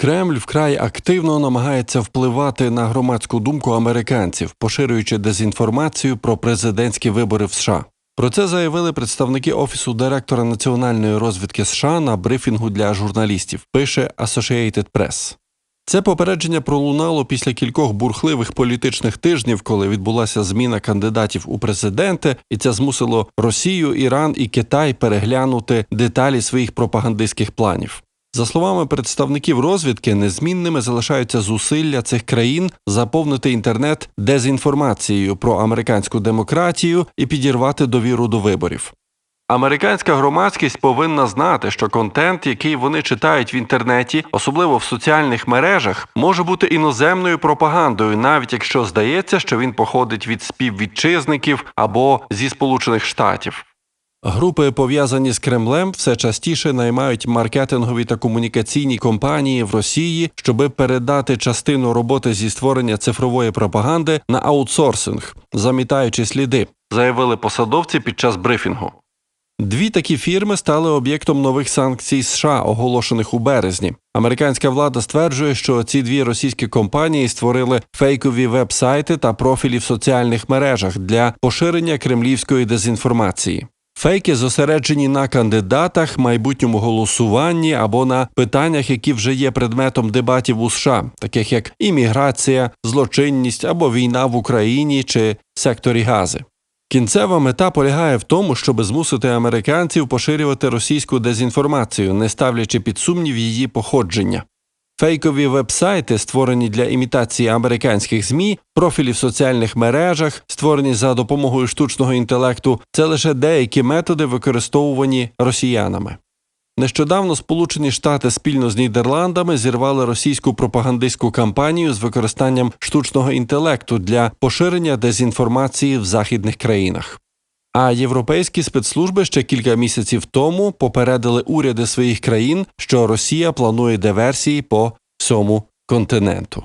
Кремль вкрай активно намагається впливати на громадську думку американців, поширюючи дезінформацію про президентські вибори в США. Про це заявили представники офісу директора національної розвідки США на брифінгу для журналістів. Пише Associated Press. Це попередження пролунало після кількох бурхливих політичних тижнів, коли відбулася зміна кандидатів у президенти, і це змусило Росію, Іран і Китай переглянути деталі своїх пропагандистських планів. За словами представників розвідки, незмінними залишаються зусилля цих країн заповнити інтернет дезінформацією про американську демократію і підірвати довіру до виборів. Американська громадськість повинна знати, що контент, який вони читають в інтернеті, особливо в соціальних мережах, може бути іноземною пропагандою, навіть якщо здається, що він походить від співвітчизників або зі Сполучених Штатів. Групи, пов'язані з Кремлем, все частіше наймають маркетингові та комунікаційні компанії в Росії, щоби передати частину роботи зі створення цифрової пропаганди на аутсорсинг, замітаючи сліди, заявили посадовці під час брифінгу. Дві такі фірми стали об'єктом нових санкцій США, оголошених у березні. Американська влада стверджує, що ці дві російські компанії створили фейкові веб-сайти та профілі в соціальних мережах для поширення кремлівської дезінформації. Фейки зосереджені на кандидатах, майбутньому голосуванні або на питаннях, які вже є предметом дебатів у США, таких як імміграція, злочинність або війна в Україні чи секторі гази. Кінцева мета полягає в тому, щоб змусити американців поширювати російську дезінформацію, не ставлячи під сумнів її походження. Фейкові вебсайти, створені для імітації американських ЗМІ, профілі в соціальних мережах, створені за допомогою штучного інтелекту, це лише деякі методи, використовувані росіянами. Нещодавно Сполучені Штати спільно з Нідерландами зірвали російську пропагандистську кампанію з використанням штучного інтелекту для поширення дезінформації в західних країнах. А європейські спецслужби ще кілька місяців тому попередили уряди своїх країн, що Росія планує диверсії по всьому континенту.